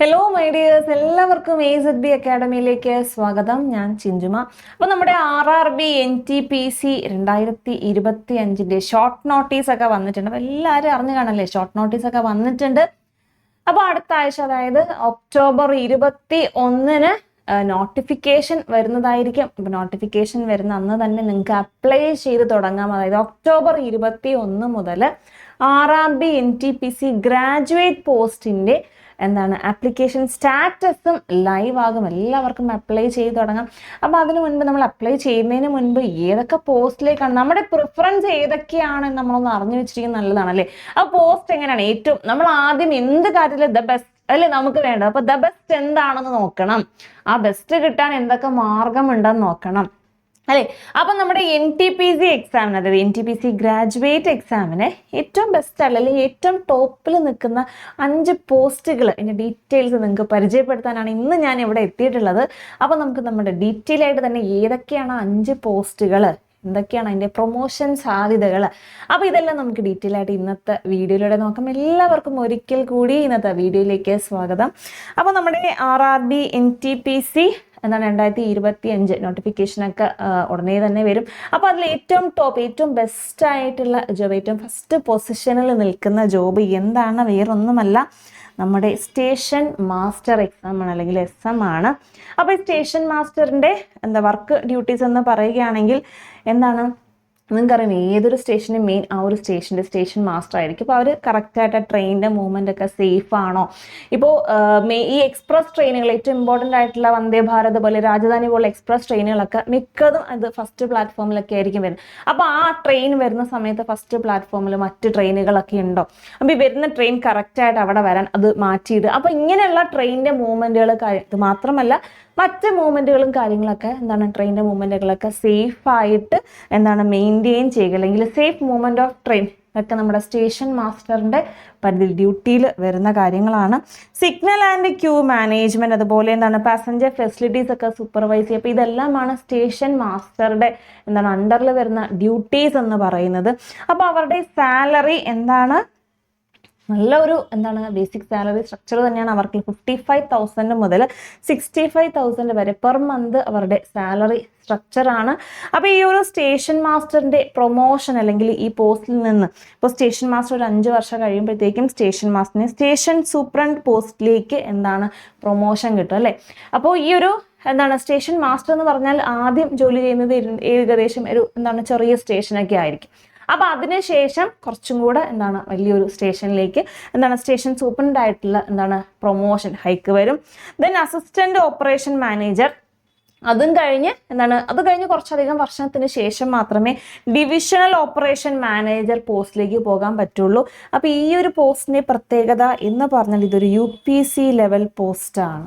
Hello my dears എല്ലാവർക്കും A Z B അക്കാഡമിയിലേക്ക് സ്വാഗതം. ഞാൻ ചിഞ്ചുമ. അപ്പോൾ നമ്മുടെ R R B N T P C രണ്ടായിരത്തി ഇരുപത്തി അഞ്ചിന്റെ ഷോർട്ട് നോട്ടീസ് ഒക്കെ വന്നിട്ടുണ്ട്. അപ്പോൾ എല്ലാവരും അറിഞ്ഞു കാണല്ലേ? ഷോർട്ട് നോട്ടീസ് ഒക്കെ വന്നിട്ടുണ്ട്. അപ്പോൾ അടുത്ത ആഴ്ച അതായത് ഒക്ടോബർ ഇരുപത്തി ഒന്നിന് നോട്ടിഫിക്കേഷൻ വരുന്നതായിരിക്കും. ഇപ്പം നോട്ടിഫിക്കേഷൻ വരുന്ന അന്ന് തന്നെ നിങ്ങൾക്ക് അപ്ലൈ ചെയ്ത് തുടങ്ങാം. അതായത് ഒക്ടോബർ ഇരുപത്തി ഒന്ന് മുതൽ R R B N T P C graduate പോസ്റ്റിന്റെ എന്താണ് ആപ്ലിക്കേഷൻ സ്റ്റാറ്റസും ലൈവ് ആകും. എല്ലാവർക്കും അപ്ലൈ ചെയ്ത് തുടങ്ങാം. അപ്പോൾ അതിനു മുൻപ് നമ്മൾ അപ്ലൈ ചെയ്യുന്നതിന് മുൻപ് ഏതൊക്കെ പോസ്റ്റിലേക്കാണ്? നമ്മുടെ പ്രിഫറൻസ് ഏതൊക്കെയാണെന്ന് നമ്മളൊന്ന് അറിഞ്ഞു വെച്ചിരിക്കുന്നത് നല്ലതാണല്ലേ ആ പോസ്റ്റ് എങ്ങനെയാണ്? ഏറ്റവും നമ്മൾ ആദ്യം എന്ത് കാര്യത്തിൽ ദ ബെസ്റ്റ് അല്ലേ നമുക്ക് വേണ്ടത്? അപ്പൊ ദ ബെസ്റ്റ് എന്താണെന്ന് നോക്കണം. ആ ബെസ്റ്റ് കിട്ടാൻ എന്തൊക്കെ മാർഗമുണ്ടെന്ന് നോക്കണം. അല്ലേ? അപ്പൊ നമ്മുടെ എൻ ടി പി സി എക്സാമിന് അതായത് N T P C graduate എക്സാമിന് ഏറ്റവും ബെസ്റ്റ് അല്ലെങ്കിൽ ഏറ്റവും ടോപ്പിൽ നിൽക്കുന്ന അഞ്ച് പോസ്റ്റുകൾ ഇതിന്റെ ഡീറ്റെയിൽസ് നിങ്ങൾക്ക് പരിചയപ്പെടുത്താനാണ് ഇന്ന് ഞാൻ ഇവിടെ എത്തിയിട്ടുള്ളത്. അപ്പോൾ നമുക്ക് നമ്മുടെ ഡീറ്റെയിൽ ആയിട്ട് തന്നെ ഏതൊക്കെയാണ് അഞ്ച് പോസ്റ്റുകൾ എന്തൊക്കെയാണ് അതിന്റെ പ്രൊമോഷൻ സാധ്യതകൾ അപ്പോൾ ഇതെല്ലാം നമുക്ക് ഡീറ്റെയിൽ ആയിട്ട് ഇന്നത്തെ വീഡിയോയിലൂടെ നോക്കാം. എല്ലാവർക്കും ഒരിക്കൽ കൂടി ഇന്നത്തെ വീഡിയോയിലേക്ക് സ്വാഗതം. അപ്പോൾ നമ്മുടെ R R B N T P C എന്താണ് രണ്ടായിരത്തി ഇരുപത്തി അഞ്ച് നോട്ടിഫിക്കേഷനൊക്കെ ഉടനെ തന്നെ വരും. അപ്പോൾ അതിൽ ഏറ്റവും ടോപ്പ് ഏറ്റവും ബെസ്റ്റ് ആയിട്ടുള്ള ജോബ് ഏറ്റവും ഫസ്റ്റ് പൊസിഷനിൽ നിൽക്കുന്ന ജോബ് എന്താണ്? വേറൊന്നുമല്ല. നമ്മുടെ സ്റ്റേഷൻ മാസ്റ്റർ എക്സാം ആണ് അല്ലെങ്കിൽ എസ് എം ആണ്. അപ്പോൾ സ്റ്റേഷൻ മാസ്റ്ററിന്റെ എന്താ വർക്ക് ഡ്യൂട്ടീസ് എന്ന് പറയുകയാണെങ്കിൽ എന്താണ്? നിങ്ങൾക്കറിയാം ഏതൊരു സ്റ്റേഷനും മെയിൻ ആ ഒരു സ്റ്റേഷന്റെ സ്റ്റേഷൻ മാസ്റ്റർ ആയിരിക്കും. അപ്പോൾ അവർ കറക്റ്റായിട്ട് ആ ട്രെയിനിന്റെ മൂവ്മെന്റ് ഒക്കെ സേഫ് ആണോ? ഇപ്പോൾ ഈ എക്സ്പ്രസ് ട്രെയിനുകൾ ഏറ്റവും ഇമ്പോർട്ടന്റ് ആയിട്ടുള്ള വന്ദേ ഭാരത് പോലെ രാജധാനി പോലെ എക്സ്പ്രസ് ട്രെയിനുകളൊക്കെ മിക്കതും അത് ഫസ്റ്റ് പ്ലാറ്റ്ഫോമിലൊക്കെ ആയിരിക്കും വരുന്നത്. അപ്പോൾ ആ ട്രെയിൻ വരുന്ന സമയത്ത് ഫസ്റ്റ് പ്ലാറ്റ്ഫോമിൽ മറ്റ് ട്രെയിനുകളൊക്കെ ഉണ്ടോ? അപ്പോൾ ഈ വരുന്ന ട്രെയിൻ കറക്റ്റായിട്ട് അവിടെ വരാൻ അത് മാറ്റിയിട്ട് അപ്പോൾ ഇങ്ങനെയുള്ള ട്രെയിനിന്റെ മൂവ്മെന്റുകൾ മാത്രമല്ല മറ്റ് മൂവ്മെന്റുകളും കാര്യങ്ങളൊക്കെ എന്താണ് ട്രെയിനിന്റെ മൂവ്മെന്റുകളൊക്കെ സേഫായിട്ട് എന്താണ് മെയിന്റെയിൻ ചെയ്യുക. അല്ലെങ്കിൽ സേഫ് മൂവ്മെന്റ് ഓഫ് ട്രെയിൻ ഒക്കെ നമ്മുടെ സ്റ്റേഷൻ മാസ്റ്ററിന്റെ പരിധി ഡ്യൂട്ടിയിൽ വരുന്ന കാര്യങ്ങളാണ്. സിഗ്നൽ ആൻഡ് ക്യൂ മാനേജ്മെന്റ് അതുപോലെ എന്താണ് പാസഞ്ചർ ഫെസിലിറ്റീസ് ഒക്കെ സൂപ്പർവൈസ് ചെയ്യുക. അപ്പോൾ ഇതെല്ലാമാണ് സ്റ്റേഷൻ മാസ്റ്ററുടെ എന്താണ് അണ്ടറിൽ വരുന്ന ഡ്യൂട്ടീസ് എന്ന് പറയുന്നത്. അപ്പോൾ അവരുടെ സാലറി എന്താണ് നല്ല ഒരു എന്താണ് ബേസിക് സാലറി സ്ട്രക്ചർ തന്നെയാണ് അവർക്ക് ഫിഫ്റ്റി ഫൈവ് തൗസൻഡ് മുതൽ സിക്സ്റ്റി ഫൈവ് തൗസൻഡ് വരെ പെർ മന്ത് അവരുടെ സാലറി സ്ട്രക്ചറാണ് അപ്പോൾ ഈ ഒരു സ്റ്റേഷൻ മാസ്റ്ററിന്റെ പ്രൊമോഷൻ അല്ലെങ്കിൽ ഈ പോസ്റ്റിൽ നിന്ന് ഇപ്പോൾ സ്റ്റേഷൻ മാസ്റ്റർ ഒരു അഞ്ച് വർഷം കഴിയുമ്പോഴത്തേക്കും സ്റ്റേഷൻ മാസ്റ്ററിന് സ്റ്റേഷൻ സൂപ്രണ്ട് പോസ്റ്റിലേക്ക് എന്താണ് പ്രൊമോഷൻ കിട്ടും അല്ലേ? അപ്പോൾ ഈ ഒരു എന്താണ് സ്റ്റേഷൻ മാസ്റ്റർ എന്ന് പറഞ്ഞാൽ ആദ്യം ജോലി ചെയ്യുന്നത് ഏകദേശം ഒരു എന്താണ് ചെറിയ സ്റ്റേഷനൊക്കെ ആയിരിക്കും. അപ്പോൾ അതിനുശേഷം കുറച്ചും കൂടെ എന്താണ് വലിയൊരു സ്റ്റേഷനിലേക്ക് എന്താണ് സ്റ്റേഷൻ സൂപ്രണ്ട് ആയിട്ടുള്ള എന്താണ് പ്രൊമോഷൻ ഹൈക്ക് വരും. ദെൻ അസിസ്റ്റന്റ് ഓപ്പറേഷൻ മാനേജർ അതും കഴിഞ്ഞ് എന്താണ് അത് കഴിഞ്ഞ് കുറച്ചധികം വർഷത്തിന് ശേഷം മാത്രമേ ഡിവിഷണൽ ഓപ്പറേഷൻ മാനേജർ പോസ്റ്റിലേക്ക് പോകാൻ പറ്റുള്ളൂ. അപ്പോൾ ഈ ഒരു പോസ്റ്റിന്റെ പ്രത്യേകത എന്ന് പറഞ്ഞാൽ ഇതൊരു യു പി സി ലെവൽ പോസ്റ്റാണ്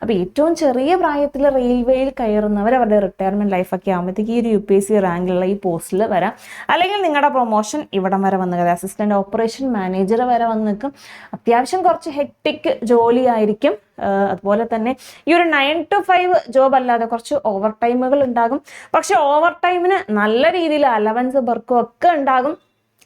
അപ്പോൾ ഏറ്റവും ചെറിയ പ്രായത്തിൽ റെയിൽവേയിൽ കയറുന്നവർ അവരുടെ റിട്ടയർമെന്റ് ലൈഫൊക്കെ ആകുമ്പോഴത്തേക്ക് ഈ ഒരു യു പി എസ് സി റാങ്കിലുള്ള ഈ പോസ്റ്റിൽ വരാം. അല്ലെങ്കിൽ നിങ്ങളുടെ പ്രൊമോഷൻ ഇവിടം വരെ വന്ന് കഴിഞ്ഞാൽ അസിസ്റ്റന്റ് ഓപ്പറേഷൻ മാനേജർ വരെ വന്ന് നിൽക്കും. അത്യാവശ്യം കുറച്ച് ഹെക്ടിക് ജോലി ആയിരിക്കും അതുപോലെ തന്നെ ഈ ഒരു നയൻ ടു ഫൈവ് ജോബ് അല്ലാതെ കുറച്ച് ഓവർ ടൈമുകൾ ഉണ്ടാകും. പക്ഷെ ഓവർ ടൈമിന് നല്ല രീതിയിൽ അലവൻസ് വർക്കും ഒക്കെ ഉണ്ടാകും.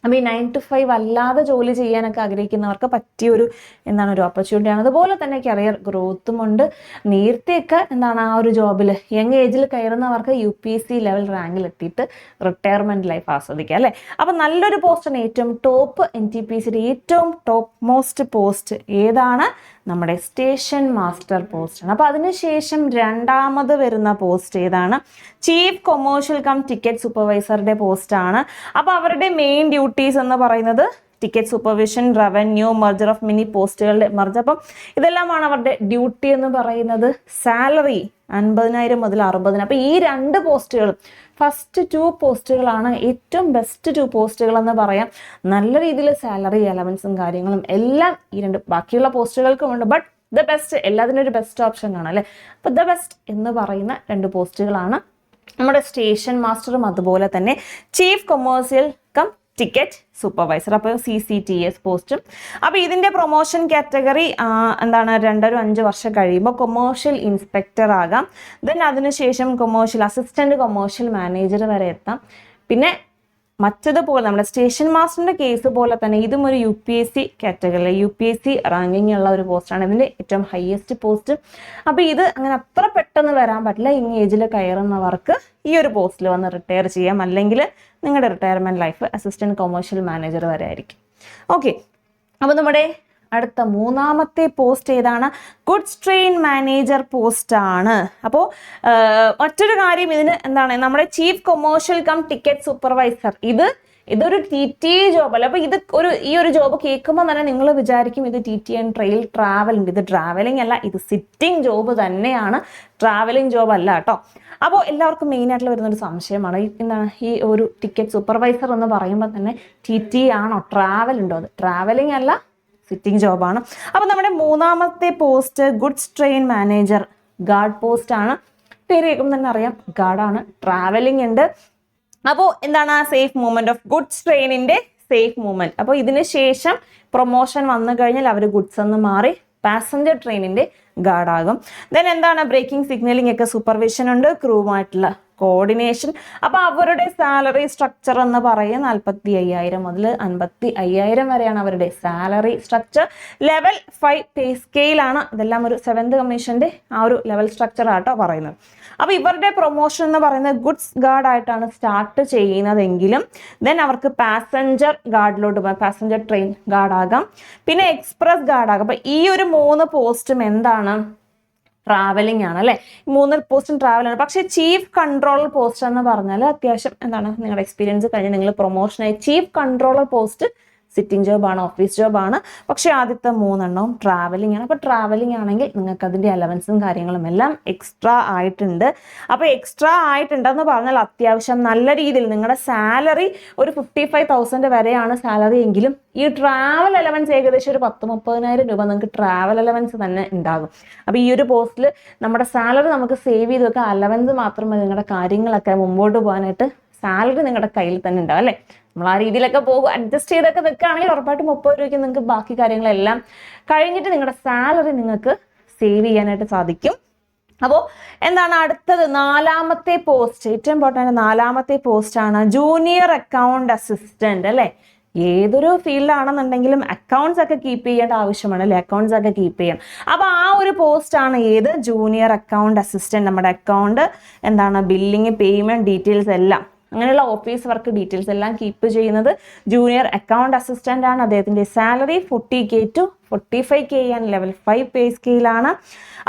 അപ്പോൾ ഈ നയൻ ടു ഫൈവ് അല്ലാതെ ജോലി ചെയ്യാനൊക്കെ ആഗ്രഹിക്കുന്നവർക്ക് പറ്റിയൊരു എന്താണ് ഒരു ഓപ്പർച്യൂണിറ്റിയാണ് അതുപോലെ തന്നെ കരിയർ ഗ്രോത്തും ഉണ്ട്. നേരത്തെയൊക്കെ എന്താണ് ആ ഒരു ജോബിൽ യങ് ഏജിൽ കയറുന്നവർക്ക് U P S C level റാങ്കിൽ എത്തിയിട്ട് റിട്ടയർമെന്റ് ലൈഫ് ആസ്വദിക്കുക അല്ലേ? അപ്പോൾ നല്ലൊരു പോസ്റ്റാണ് ഏറ്റവും ടോപ്പ് എൻ ടി പി സിയുടെ ഏറ്റവും ടോപ്പ് മോസ്റ്റ് പോസ്റ്റ് ഏതാണ്? നമ്മുടെ സ്റ്റേഷൻ മാസ്റ്റർ പോസ്റ്റാണ്. അപ്പോൾ അതിനുശേഷം രണ്ടാമത് വരുന്ന പോസ്റ്റ് ഏതാണ്? ചീഫ് കൊമേഴ്ഷ്യൽ കം ടിക്കറ്റ് സൂപ്പർവൈസറുടെ പോസ്റ്റാണ്. അപ്പോൾ അവരുടെ മെയിൻ ഡ്യൂട്ടീസ് എന്ന് പറയുന്നത് ticket supervision revenue merger of mini പോസ്റ്റുകളുടെ merge അപ്പം ഇതെല്ലാമാണ് അവരുടെ ഡ്യൂട്ടി എന്ന് പറയുന്നത്. സാലറി അൻപതിനായിരം മുതൽ അറുപതിനായിരം. അപ്പം ഈ രണ്ട് പോസ്റ്റുകളും ഫസ്റ്റ് ടു പോസ്റ്റുകളാണ് ഏറ്റവും ബെസ്റ്റ് ടു പോസ്റ്റുകൾ എന്ന് പറയാം. നല്ല രീതിയിൽ സാലറി അലവൻസും കാര്യങ്ങളും എല്ലാം ഈ രണ്ട് ബാക്കിയുള്ള പോസ്റ്റുകൾക്കും ഉണ്ട്. ബട്ട് ദ ബെസ്റ്റ് എല്ലാത്തിനും ഒരു ബെസ്റ്റ് ഓപ്ഷൻ ആണ് അല്ലേ? അപ്പോൾ ദ ബെസ്റ്റ് എന്ന് പറയുന്ന രണ്ട് പോസ്റ്റുകളാണ് നമ്മുടെ സ്റ്റേഷൻ മാസ്റ്ററും അതുപോലെ തന്നെ chief commercial cum ticket supervisor അപ്പോൾ സി സി ടി എസ് പോസ്റ്റും അപ്പോൾ ഇതിന്റെ പ്രൊമോഷൻ കാറ്റഗറി എന്താണ് രണ്ടൊരു അഞ്ച് വർഷം കഴിയുമ്പോൾ കൊമേഴ്ഷ്യൽ ഇൻസ്പെക്ടർ ആകാം. ദെൻ അതിനുശേഷം കൊമേഴ്ഷ്യൽ അസിസ്റ്റന്റ് കൊമേഴ്ഷ്യൽ മാനേജർ വരെ എത്താം. പിന്നെ മറ്റതുപോലെ നമ്മുടെ സ്റ്റേഷൻ മാസ്റ്ററിന്റെ കേസ് പോലെ തന്നെ ഇതും ഒരു U P S C category U P S C ranking ഉള്ള ഒരു പോസ്റ്റാണ് ഇതിന്റെ ഏറ്റവും ഹയസ്റ്റ് പോസ്റ്റ് അപ്പോൾ ഇത് അങ്ങനെ അത്ര പെട്ടെന്ന് വരാൻ പറ്റില്ല. ഈ ഏജിൽ കയറുന്നവർക്ക് ഈ ഒരു പോസ്റ്റിൽ വന്ന് റിട്ടയർ ചെയ്യാം. അല്ലെങ്കിൽ നിങ്ങളുടെ retirement life assistant commercial manager വരെ ആയിരിക്കും. ഓക്കെ അപ്പോൾ നമ്മുടെ അടുത്ത മൂന്നാമത്തെ പോസ്റ്റ് ഏതാണ്? ഗുഡ്സ് ട്രെയിൻ മാനേജർ പോസ്റ്റ് ആണ്. അപ്പോൾ മറ്റൊരു കാര്യം ഇതിന് എന്താണ്? നമ്മുടെ chief commercial cum ticket supervisor ഇത് ഇതൊരു ടി ടി ജോബ് അല്ല. അപ്പൊ ഇത് ഒരു ഈ ഒരു ജോബ് കേൾക്കുമ്പോൾ തന്നെ നിങ്ങൾ വിചാരിക്കും ഇത് T T and trail travelling ഇത് ട്രാവലിംഗ് അല്ല ഇത് സിറ്റിംഗ് ജോബ് തന്നെയാണ്. ട്രാവലിംഗ് ജോബ് അല്ല കേട്ടോ. അപ്പോൾ എല്ലാവർക്കും മെയിൻ ആയിട്ടുള്ള വരുന്നൊരു സംശയമാണ്. എന്താണ് ഈ ഒരു ടിക്കറ്റ് സൂപ്പർവൈസർ എന്ന് പറയുമ്പോൾ തന്നെ ടി ടി ആണോ? ട്രാവൽ ഉണ്ടോ? അത് ട്രാവലിംഗ് അല്ല സിറ്റിംഗ് ജോബാണ്. അപ്പോൾ നമ്മുടെ മൂന്നാമത്തെ post goods train manager guard post ആണ്. പേര് കേൾക്കുമ്പോൾ തന്നെ അറിയാം ഗാർഡാണ് ട്രാവലിംഗ് ഉണ്ട്. അപ്പോൾ എന്താണ് ആ സേഫ് മൂവ്മെന്റ് ഓഫ് ഗുഡ്സ് ട്രെയിനിന്റെ സേഫ് മൂവ്മെന്റ് അപ്പോൾ ഇതിന് ശേഷം പ്രൊമോഷൻ വന്നു കഴിഞ്ഞാൽ അവർ ഗുഡ്സ് എന്ന് മാറി പാസഞ്ചർ ട്രെയിനിന്റെ ഗാർഡാകും ദെൻ എന്താണ് ബ്രേക്കിംഗ് സിഗ്നലിംഗ് ഒക്കെ സൂപ്പർവിഷൻ ഉണ്ട്. ക്രൂവുമായിട്ടുള്ള കോർഡിനേഷൻ അപ്പൊ അവരുടെ സാലറി സ്ട്രക്ചർ എന്ന് പറയുന്നത് നാൽപ്പത്തി അയ്യായിരം മുതൽ അൻപത്തി അയ്യായിരം വരെയാണ് അവരുടെ salary structure level five pay സ്കെയിലാണ് ഇതെല്ലാം ഒരു സെവൻത് കമ്മീഷന്റെ ആ ഒരു ലെവൽ സ്ട്രക്ചർ ആട്ടോ പറയുന്നത്. അപ്പൊ ഇവരുടെ പ്രൊമോഷൻ എന്ന് പറയുന്നത് ഗുഡ്സ് ഗാർഡ് ആയിട്ടാണ് സ്റ്റാർട്ട് ചെയ്യുന്നതെങ്കിലും ദെൻ അവർക്ക് പാസഞ്ചർ ഗാർഡിലോട്ട് പോകാം. പാസഞ്ചർ ട്രെയിൻ ഗാർഡ് ആകാം. പിന്നെ എക്സ്പ്രസ് ഗാർഡ് ആകാം. അപ്പൊ ഈ ഒരു മൂന്ന് പോസ്റ്റും എന്താണ്? ട്രാവലിംഗ് ആണ് അല്ലെ? മൂന്ന് പോസ്റ്റും ആണ്. പക്ഷേ ചീഫ് കൺട്രോളർ പോസ്റ്റ് എന്ന് പറഞ്ഞാൽ അത്യാവശ്യം എന്താണ് നിങ്ങളുടെ എക്സ്പീരിയൻസ് കഴിഞ്ഞ് നിങ്ങൾ പ്രൊമോഷനായി ചീഫ് കൺട്രോളർ പോസ്റ്റ് സിറ്റിംഗ് ജോബാണ് ഓഫീസ് ജോബാണ്. പക്ഷെ ആദ്യത്തെ മൂന്നെണ്ണവും ട്രാവലിംഗ് ആണ്. അപ്പോൾ ട്രാവലിംഗ് ആണെങ്കിൽ നിങ്ങൾക്ക് അതിന്റെ അലവൻസും കാര്യങ്ങളും എല്ലാം എക്സ്ട്രാ ആയിട്ടുണ്ട്. അപ്പോൾ എക്സ്ട്രാ ആയിട്ടുണ്ടെന്ന് പറഞ്ഞാൽ അത്യാവശ്യം നല്ല രീതിയിൽ നിങ്ങളുടെ സാലറി ഒരു ഫിഫ്റ്റി ഫൈവ് തൗസൻഡ് വരെയാണ് സാലറി എങ്കിലും ഈ ട്രാവൽ അലവൻസ് ഏകദേശം ഒരു പത്ത് മുപ്പതിനായിരം രൂപ നിങ്ങൾക്ക് ട്രാവൽ അലവൻസ് തന്നെ ഉണ്ടാകും. അപ്പോൾ ഈ ഒരു പോസ്റ്റിൽ നമ്മുടെ സാലറി നമുക്ക് സേവ് ചെയ്ത് വെക്കാം അലവൻസ് മാത്രമേ നിങ്ങളുടെ കാര്യങ്ങളൊക്കെ മുമ്പോട്ട് പോകാനായിട്ട് സാലറി നിങ്ങളുടെ കയ്യിൽ തന്നെ ഉണ്ടാവും അല്ലേ? നമ്മൾ ആ രീതിയിലൊക്കെ പോകും അഡ്ജസ്റ്റ് ചെയ്തൊക്കെ നിൽക്കുകയാണെങ്കിൽ ഉറപ്പായിട്ടും മുപ്പത് രൂപയ്ക്ക് നിങ്ങൾക്ക് ബാക്കി കാര്യങ്ങളെല്ലാം കഴിഞ്ഞിട്ട് നിങ്ങളുടെ സാലറി നിങ്ങൾക്ക് സേവ് ചെയ്യാനായിട്ട് സാധിക്കും. അപ്പോൾ എന്താണ് അടുത്തത്? നാലാമത്തെ പോസ്റ്റ് ഏറ്റവും ഇമ്പോർട്ടന്റ് നാലാമത്തെ പോസ്റ്റ് ആണ് ജൂനിയർ അക്കൗണ്ട് അസിസ്റ്റന്റ് അല്ലേ? ഏതൊരു ഫീൽഡാണെന്നുണ്ടെങ്കിലും അക്കൗണ്ട്സ് ഒക്കെ കീപ്പ് ചെയ്യേണ്ട ആവശ്യമാണ് അല്ലെ? അക്കൗണ്ട്സ് ഒക്കെ കീപ്പ് ചെയ്യണം. അപ്പോൾ ആ ഒരു പോസ്റ്റ് ആണ് ഏത്? ജൂനിയർ അക്കൗണ്ട് അസിസ്റ്റന്റ് നമ്മുടെ അക്കൗണ്ട് എന്താണ്? ബില്ലിങ് പേയ്മെന്റ് ഡീറ്റെയിൽസ് എല്ലാം. അങ്ങനെയുള്ള ഓഫീസ് വർക്ക് ഡീറ്റെയിൽസ് എല്ലാം കീപ്പ് ചെയ്യുന്നത് ജൂനിയർ അക്കൗണ്ട് അസിസ്റ്റന്റ് ആണ്. അദ്ദേഹത്തിന്റെ salary forty K to forty five K and level five pay സ്കെയിലാണ്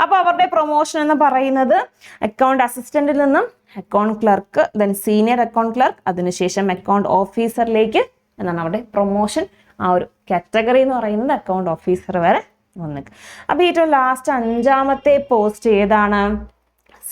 അപ്പോൾ അവരുടെ പ്രൊമോഷൻ എന്ന് പറയുന്നത് അക്കൗണ്ട് അസിസ്റ്റന്റിൽ നിന്നും account clerk then senior account clerk അതിനുശേഷം അക്കൗണ്ട് ഓഫീസറിലേക്ക് എന്നാണ് അവിടെ പ്രൊമോഷൻ ആ ഒരു കാറ്റഗറി എന്ന് പറയുന്നത് അക്കൗണ്ട് ഓഫീസർ വരെ വന്നിട്ട് അപ്പോൾ ഏറ്റവും ലാസ്റ്റ് അഞ്ചാമത്തെ പോസ്റ്റ് ഏതാണ്?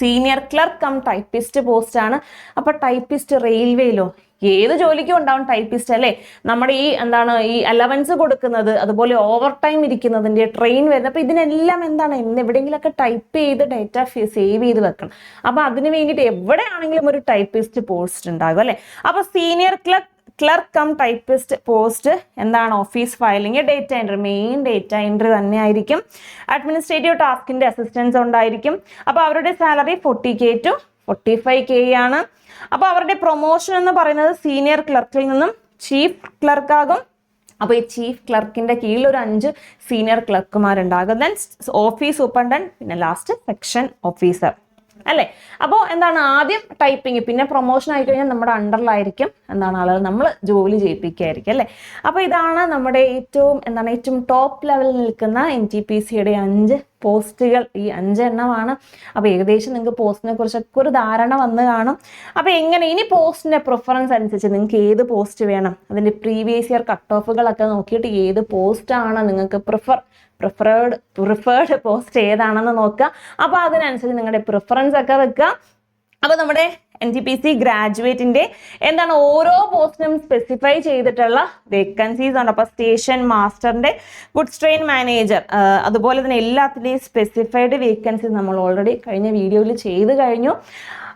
Senior clerk cum typist post ആണ്. അപ്പോൾ ടൈപ്പിസ്റ്റ് റെയിൽവേയിലോ ഏത് ജോലിക്കും ഉണ്ടാവും ടൈപ്പിസ്റ്റ് അല്ലേ? നമ്മുടെ ഈ എന്താണ് ഈ അലവൻസ് കൊടുക്കുന്നത് അതുപോലെ ഓവർ ടൈം ഇരിക്കുന്നതിന്റെ ട്രെയിൻ വരുന്നത്. അപ്പോൾ ഇതിനെല്ലാം എന്താണ്? എന്ന് എവിടെയെങ്കിലുമൊക്കെ ടൈപ്പ് ചെയ്ത് ഡേറ്റ സേവ് ചെയ്ത് വെക്കണം. അപ്പോൾ അതിന് വേണ്ടിയിട്ട് എവിടെയാണെങ്കിലും ഒരു ടൈപ്പിസ്റ്റ് പോസ്റ്റ് ഉണ്ടാകും അല്ലേ? അപ്പോൾ senior clerk clerk cum typist post എന്താണ് office filing data entry main data entry തന്നെ ആയിരിക്കും അഡ്മിനിസ്ട്രേറ്റീവ് ടാസ്കിന്റെ അസിസ്റ്റൻസ് ഉണ്ടായിരിക്കും. അപ്പോൾ അവരുടെ salary forty K to forty five K ആണ്. അപ്പോൾ അവരുടെ പ്രൊമോഷൻ എന്ന് പറയുന്നത് സീനിയർ ക്ലർക്കിൽ നിന്നും ചീഫ് ക്ലർക്കാകും അപ്പോൾ ഈ ചീഫ് ക്ലർക്കിന്റെ കീഴിൽ ഒരു അഞ്ച് സീനിയർ ക്ലർക്കുമാരുണ്ടാകും ദെൻ ഓഫീസ് സൂപ്രണ്ടൻ പിന്നെ ലാസ്റ്റ് സെക്ഷൻ ഓഫീസർ അല്ലേ? അപ്പോൾ എന്താണ് ആദ്യം ടൈപ്പിംഗ് പിന്നെ പ്രൊമോഷൻ ആയി കഴിഞ്ഞാൽ നമ്മുടെ അണ്ടറിലായിരിക്കും എന്താണ് ആളുകൾ നമ്മൾ ജോലി ചെയ്യിപ്പിക്കുകയായിരിക്കും അല്ലേ? അപ്പോൾ ഇതാണ് നമ്മുടെ ഏറ്റവും എന്താണ് ഏറ്റവും ടോപ്പ് ലെവലിൽ നിൽക്കുന്ന എൻ ടി പി സിയുടെ അഞ്ച് പോസ്റ്റുകൾ ഈ അഞ്ചെണ്ണമാണ്. അപ്പോൾ ഏകദേശം നിങ്ങൾക്ക് പോസ്റ്റിനെ കുറിച്ചൊക്കെ ഒരു ധാരണ വന്ന് കാണും. അപ്പോൾ എങ്ങനെ ഇനി പോസ്റ്റിന്റെ പ്രിഫറൻസ് അനുസരിച്ച് നിങ്ങൾക്ക് ഏത് പോസ്റ്റ് വേണം? അതിന്റെ പ്രീവിയസ് ഇയർ കട്ട് ഓഫുകളൊക്കെ നോക്കിയിട്ട് ഏത് പോസ്റ്റ് ആണ് നിങ്ങൾക്ക് പ്രിഫർ പ്രിഫേർഡ് പ്രിഫേർഡ് പോസ്റ്റ് ഏതാണെന്ന് നോക്കുക. അപ്പോൾ അതിനനുസരിച്ച് നിങ്ങളുടെ പ്രിഫറൻസ് ഒക്കെ വെക്കുക. അപ്പോൾ നമ്മുടെ എൻ ടി പി സി ഗ്രാജുവേറ്റിന്റെ എന്താണ് ഓരോ പോസ്റ്റിനും സ്പെസിഫൈ ചെയ്തിട്ടുള്ള വേക്കൻസീസ് ഉണ്ട് അപ്പോൾ സ്റ്റേഷൻ മാസ്റ്ററിന്റെ ഗുഡ്സ് ട്രെയിൻ മാനേജർ അതുപോലെ തന്നെ എല്ലാത്തിന്റെയും സ്പെസിഫൈഡ് വേക്കൻസീസ് നമ്മൾ ഓൾറെഡി കഴിഞ്ഞ വീഡിയോയിൽ ചെയ്ത് കഴിഞ്ഞു.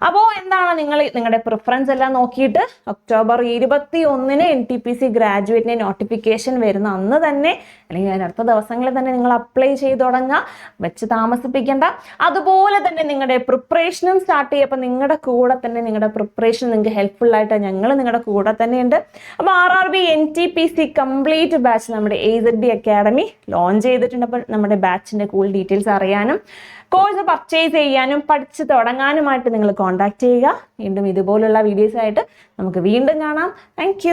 അപ്പോൾ എന്താണ് നിങ്ങൾ നിങ്ങളുടെ പ്രിഫറൻസ് എല്ലാം നോക്കിയിട്ട് ഒക്ടോബർ ഇരുപത്തി ഒന്നിന് എൻ ടി പി സി ഗ്രാജുവേറ്റിന്റെ നോട്ടിഫിക്കേഷൻ വരുന്ന അന്ന് തന്നെ അല്ലെങ്കിൽ അതിനടുത്ത ദിവസങ്ങളിൽ തന്നെ നിങ്ങൾ അപ്ലൈ ചെയ്ത് തുടങ്ങുക. വെച്ച് താമസിപ്പിക്കേണ്ട. അതുപോലെ തന്നെ നിങ്ങളുടെ പ്രിപ്പറേഷനും സ്റ്റാർട്ട് ചെയ്യുക. അപ്പം നിങ്ങളുടെ കൂടെ തന്നെ തന്നെ നിങ്ങളുടെ പ്രിപ്പറേഷൻ നിങ്ങൾക്ക് ഹെൽപ്ഫുൾ ആയിട്ട് ഞങ്ങൾ നിങ്ങളുടെ കൂടെ തന്നെയുണ്ട്. അപ്പോൾ R R B N T P C complete batch നമ്മുടെ A Z B academy launch ചെയ്തിട്ടുണ്ട്. അപ്പോൾ നമ്മുടെ ബാച്ചിന്റെ കൂടുതൽ ഡീറ്റെയിൽസ് അറിയാനും കോഴ്സ് പർച്ചേസ് ചെയ്യാനും പഠിച്ച് തുടങ്ങാനുമായിട്ട് നിങ്ങൾ കോൺടാക്ട് ചെയ്യുക. വീണ്ടും ഇതുപോലുള്ള വീഡിയോസ് ആയിട്ട് നമുക്ക് വീണ്ടും കാണാം. താങ്ക്